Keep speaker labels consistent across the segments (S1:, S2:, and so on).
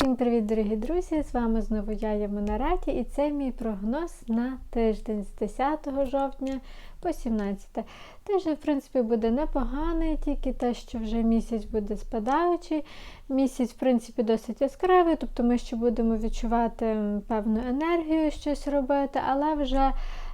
S1: Всім привіт, дорогі друзі! З вами знову я, Ємонараті, і це мій прогноз на тиждень з 10 жовтня по 17. Тиждень, в принципі, буде непоганий, тільки те, що вже місяць буде спадаючий. Місяць, в принципі, досить яскравий, тобто ми ще будемо відчувати певну енергію щось робити, але вже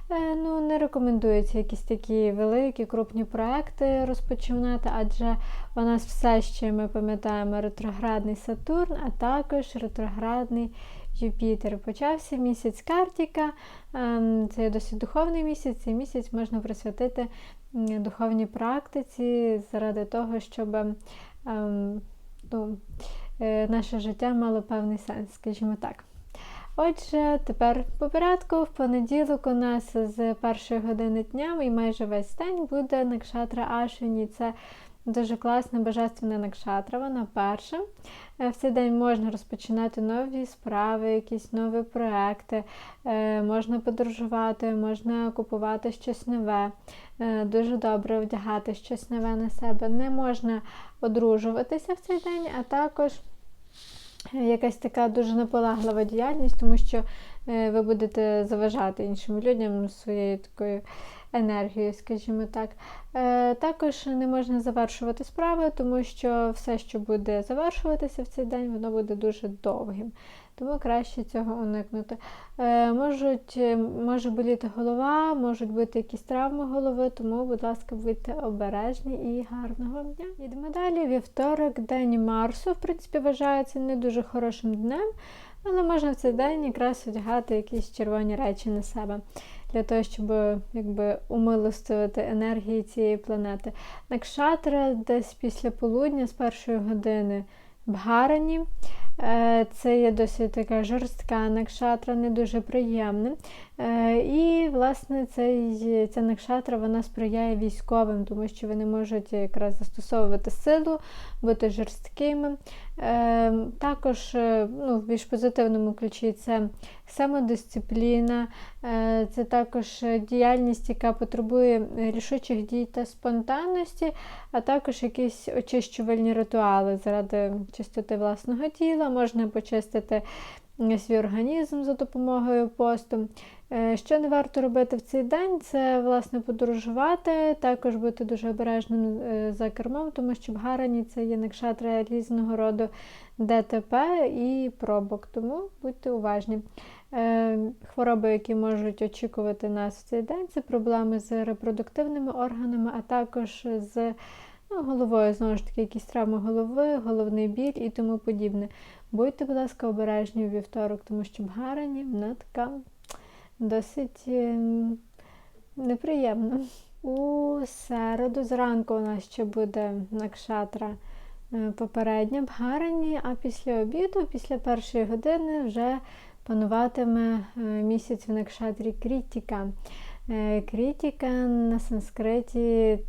S1: ну, не рекомендується якісь такі великі, крупні проекти розпочинати, адже у нас все ще ми пам'ятаємо ретроградний Сатурн, а також ретроградний Юпітер. Почався місяць Картіка. ем, Це досить духовний місяць. Цей місяць можна присвятити духовній практиці заради того, щоб ем, ну, е, наше життя мало певний сенс, скажімо так. Отже, тепер по порядку. В понеділок у нас з першої години дня і майже весь день буде Накшатра Ашині. Це дуже класна божественна накшатра, вона перша. Е, В цей день можна розпочинати нові справи, якісь нові проекти, е, можна подорожувати, можна купувати щось нове, е, дуже добре вдягати щось нове на себе. Не можна одружуватися в цей день, а також якась така дуже наполеглива діяльність, тому що е, ви будете заважати іншим людям своєю такою енергією, скажімо так. Е, Також не можна завершувати справи, тому що все, що буде завершуватися в цей день, воно буде дуже довгим. Тому краще цього уникнути. Е, можуть, е, може боліти голова, можуть бути якісь травми голови, тому, будь ласка, будьте обережні і гарного дня. Йдемо далі. Вівторок, день Марсу, в принципі, вважається не дуже хорошим днем, але можна в цей день якраз одягати якісь червоні речі на себе. Для того, щоб якби, умилостивити енергії цієї планети. Накшатра десь після полудня з першої години в Гарані. Е, Це є досить така жорстка накшатра, не дуже приємна. Е, І, власне, цей, ця накшатра вона сприяє військовим, тому що вони можуть якраз застосовувати силу, бути жорсткими. Е, Також ну, в більш позитивному ключі це самодисципліна, це також діяльність, яка потребує рішучих дій та спонтанності, а також якісь очищувальні ритуали заради чистоти власного тіла, можна почистити свій організм за допомогою посту. Е, Що не варто робити в цей день, це власне подорожувати, також бути дуже обережним е, за кермом, тому що в Гарані це є накшатра різного роду ДТП і пробок, тому будьте уважні. Е, Хвороби, які можуть очікувати нас в цей день, це проблеми з репродуктивними органами, а також з ну, головою, знову ж таки, якісь травми голови, головний біль і тому подібне. Будьте, будь ласка, обережні у вівторок, тому що в Гарані вона така досить ем, неприємна. У середу зранку у нас ще буде накшатра е, попередня в Гарані, а після обіду, після першої години, вже пануватиме е, місяць в накшатрі Крітіка. Е, Крітіка на санскриті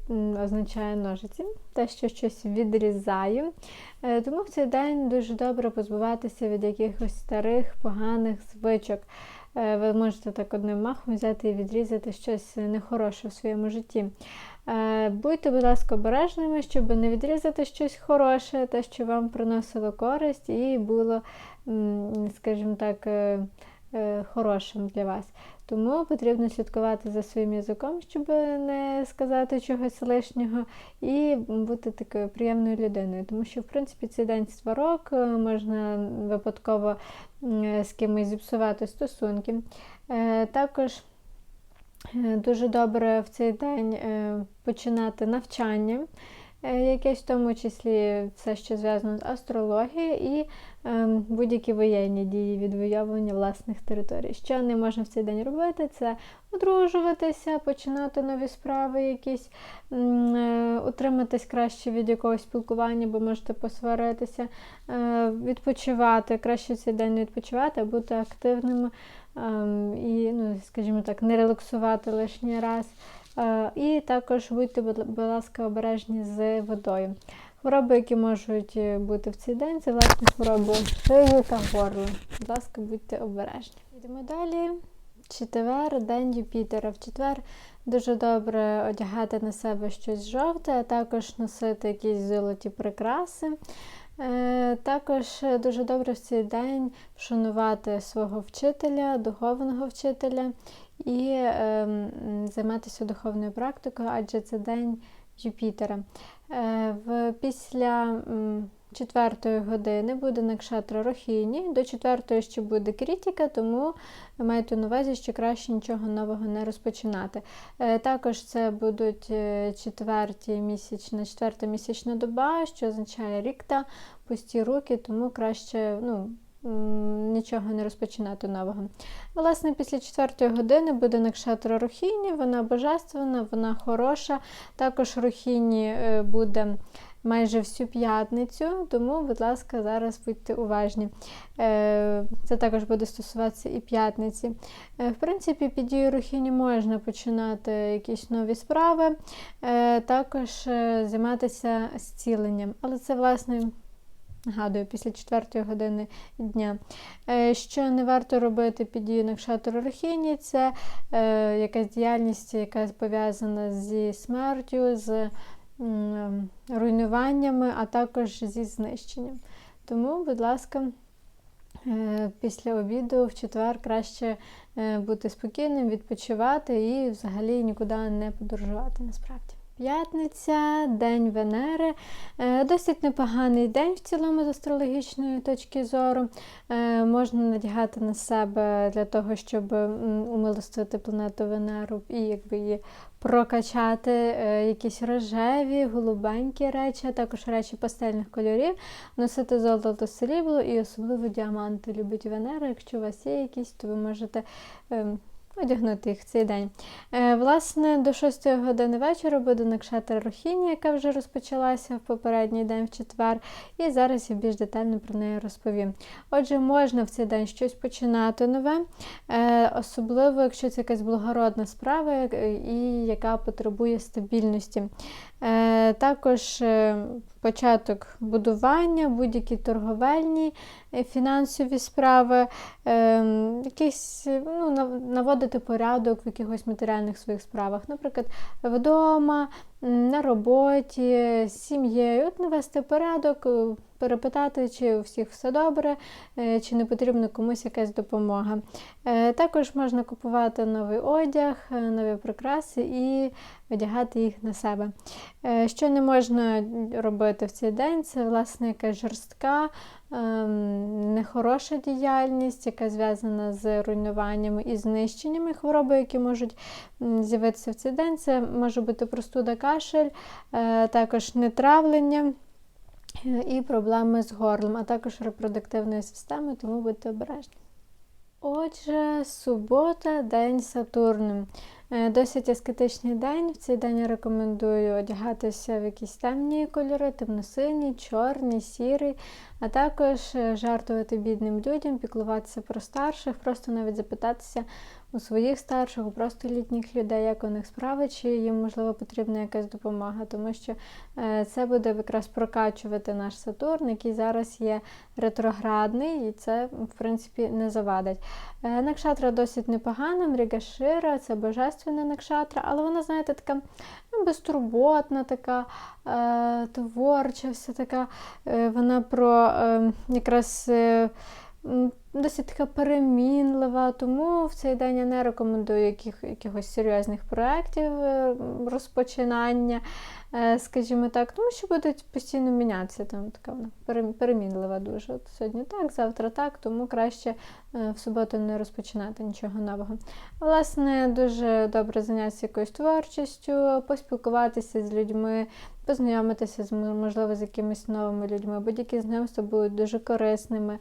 S1: означає ножиці, те, що щось відрізає. Е, Тому в цей день дуже добре позбуватися від якихось старих, поганих звичок. Е, Ви можете так одним махом взяти і відрізати щось нехороше в своєму житті. Будьте, будь ласка, обережними, щоб не відрізати щось хороше, те, що вам приносило користь, і було, скажімо так, хорошим для вас. Тому потрібно слідкувати за своїм язиком, щоб не сказати чогось лишнього, і бути такою приємною людиною. Тому що, в принципі, цей день сварок, е, можна випадково з кимось зіпсувати стосунки. Е, Також е, дуже добре в цей день е, починати навчання. Е, Якесь в тому числі все, що зв'язано з астрологією і ем, будь-які воєнні дії відвоювання власних територій. Що не можна в цей день робити, це одружуватися, починати нові справи, якісь е, утриматись краще від якогось спілкування, бо можете посваритися, е, відпочивати, краще цей день відпочивати, а бути активними ем, і, ну, скажімо так, не релаксувати лишній раз. Е, І також будьте, будь ласка, обережні з водою. Хвороби, які можуть е, бути в цей день, це власне хвороби шиї та горла. Будь ласка, будьте обережні. Йдемо далі. Четвер, день Юпітера. В четвер дуже добре одягати на себе щось жовте, а також носити якісь золоті прикраси. Також дуже добре в цей день вшанувати свого вчителя, духовного вчителя і е, займатися духовною практикою, адже це день Юпітера. Е, в, Після м, четвертої години буде накшатра Рохіні, до четвертої ще буде критика, тому майте на увазі, що краще нічого нового не розпочинати. Е, Також це будуть е, четверті місячна, четверта місячна доба, що означає рікта, пусті руки, тому краще ну, нічого не розпочинати нового. Власне, після четвертої години буде накшатра Рохіні, вона божественна, вона хороша. Також Рохіні е, буде майже всю п'ятницю, тому, будь ласка, зараз будьте уважні. Е, Це також буде стосуватися і п'ятниці. Е, В принципі, під дією Рухіні можна починати якісь нові справи, е, також займатися зціленням. Але це, власне, нагадую, після 4 години дня. Що не варто робити під дією Накшатору Рухіні, це якась діяльність, яка пов'язана зі смертю, з руйнуваннями, а також зі знищенням. Тому, будь ласка, е, після обіду в четвер краще е, бути спокійним, відпочивати і взагалі нікуди не подорожувати насправді. П'ятниця, День Венери. Е, Досить непоганий день в цілому з астрологічної точки зору. Е, Можна надягати на себе для того, щоб умилостити планету Венеру і якби її прокачати е, якісь рожеві, голубенькі речі, а також речі пастельних кольорів, носити золото срібло і особливо діаманти любить Венера. Якщо у вас є якісь, то ви можете. Одягнути їх в цей день. Е, власне, до 6 години вечора буде Накшатра Рохіні, яка вже розпочалася в попередній день в четвер, і зараз я більш детально про неї розповім. Отже, можна в цей день щось починати нове, е, особливо, якщо це якась благородна справа е, і яка потребує стабільності. Також початок будування, будь-які торговельні, е, фінансові справи, е, якісь ну, наводити порядок в якихось матеріальних своїх справах, наприклад, вдома, на роботі, з сім'єю. От навести порядок, е, перепитати, чи у всіх все добре, е, чи не потрібна комусь якась допомога. Е, Також можна купувати новий одяг, е, нові прикраси і одягати їх на себе. Що не можна робити в цей день, це власне якась жорстка, ем, нехороша діяльність, яка зв'язана з руйнуваннями і знищеннями хвороби, які можуть з'явитися в цей день. Це може бути простуда кашель, також нетравлення. І проблеми з горлом, а також репродуктивною системою, тому будьте обережні. Отже, субота, день Сатурну. Е, Досить аскетичний день. В цей день я рекомендую одягатися в якісь темні кольори, темно-синій, чорний, сірий, а також е, жартувати бідним людям, піклуватися про старших, просто навіть запитатися у своїх старших, у просто літніх людей, як у них справи, чи їм, можливо, потрібна якась допомога, тому що е, це буде якраз прокачувати наш Сатурн, який зараз є ретроградний, і це, в принципі, не завадить. Е, Накшатра досить непогана, Мрігашира, це божественна накшатра, але вона, знаєте, така ну, безтурботна, така е, творча, вся така, вона про якраз. М, Досить така перемінлива, тому в цей день я не рекомендую яких, якихось серйозних проєктів е, розпочинання, е, скажімо так, тому що будуть постійно мінятися. Там така вона перемінлива дуже. От сьогодні так, завтра так, тому краще е, в суботу не розпочинати нічого нового. Власне, дуже добре зайнятися якоюсь творчістю, поспілкуватися з людьми, познайомитися з можливо з якимись новими людьми. Будь-які знайомства будуть дуже корисними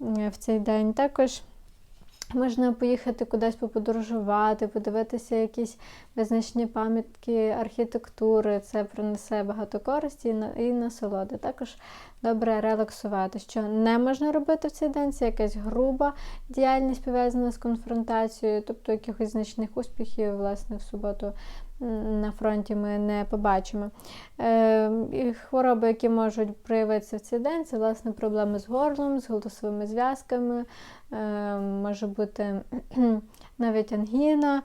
S1: в цей день. Також можна поїхати кудись поподорожувати, подивитися якісь визначні пам'ятки архітектури. Це принесе багато користі і насолоди. Також добре релаксувати. Що не можна робити в цей день, це якась груба діяльність пов'язана з конфронтацією, тобто якихось значних успіхів, власне, в суботу на фронті ми не побачимо. Е, хвороби, які можуть проявитися в цей день, це власне проблеми з горлом, з голосовими зв'язками, е, може бути навіть ангіна. Е,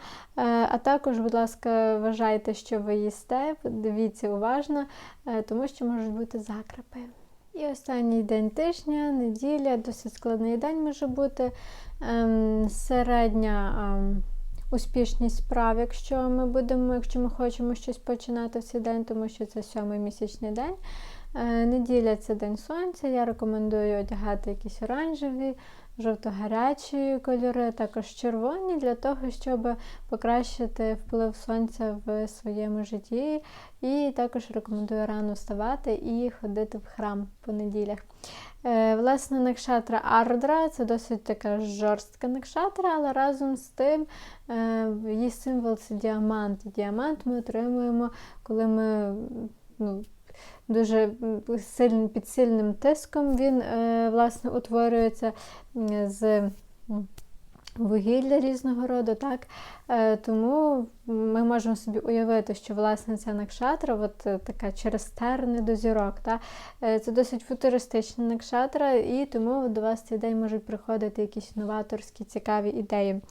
S1: а також, будь ласка, вважайте, що ви їсте, дивіться уважно, е, тому що можуть бути закрепи. І останній день тижня, неділя, досить складний день може бути. Ем, середня ем, успішність справ, якщо ми будемо, якщо ми хочемо щось починати в цей день, тому що це сьомий місячний день. Е, неділя це день сонця. Я рекомендую одягати якісь оранжеві, жовто-гарячі кольори, також червоні, для того, щоб покращити вплив сонця в своєму житті. І також рекомендую рано вставати і ходити в храм по неділях. Е, Власне, накшатра Ардра це досить така жорстка накшатра, але разом з тим е, її символ це діамант. Діамант ми отримуємо, коли ми ну, дуже сильним, під сильним тиском він е, власне утворюється з вугілля різного роду. так? Е, Тому ми можемо собі уявити, що власне ця накшатра, от е, така через терни до зірок. Та? Е, Це досить футуристична накшатра, і тому до вас цей день можуть приходити якісь новаторські, цікаві ідеї.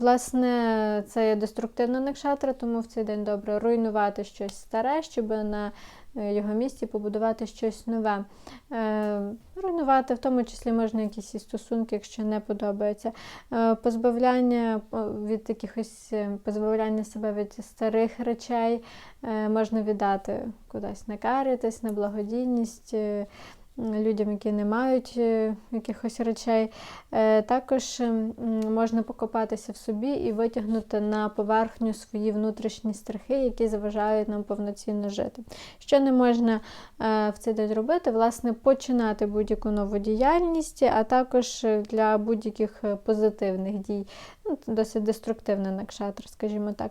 S1: Власне, це є деструктивна накшатра, тому в цей день добре руйнувати щось старе, щоб на його місці побудувати щось нове. Е, Руйнувати, в тому числі можна якісь стосунки, якщо не подобається. Е, Позбавляння від якихось е, позбавляння себе від старих речей е, можна віддати кудись на карітись, на благодійність. Людям, які не мають е, якихось речей, Е, також можна покопатися в собі і витягнути на поверхню свої внутрішні страхи, які заважають нам повноцінно жити. Що не можна е, в цей день робити? Власне, починати будь-яку нову діяльність, а також для будь-яких позитивних дій. Ну, досить деструктивний накшатр, скажімо так.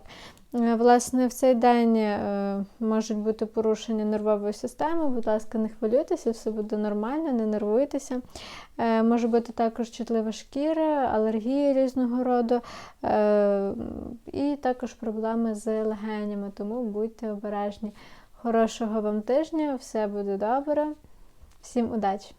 S1: Е, Власне, в цей день е, можуть бути порушення нервової системи. Будь ласка, не хвилюйтеся, все буде нормально, не нервуйтеся. Е, Може бути також чутлива шкіра, алергії різного роду, і також проблеми з легенями, тому будьте обережні. Хорошого вам тижня, все буде добре. Всім удачі!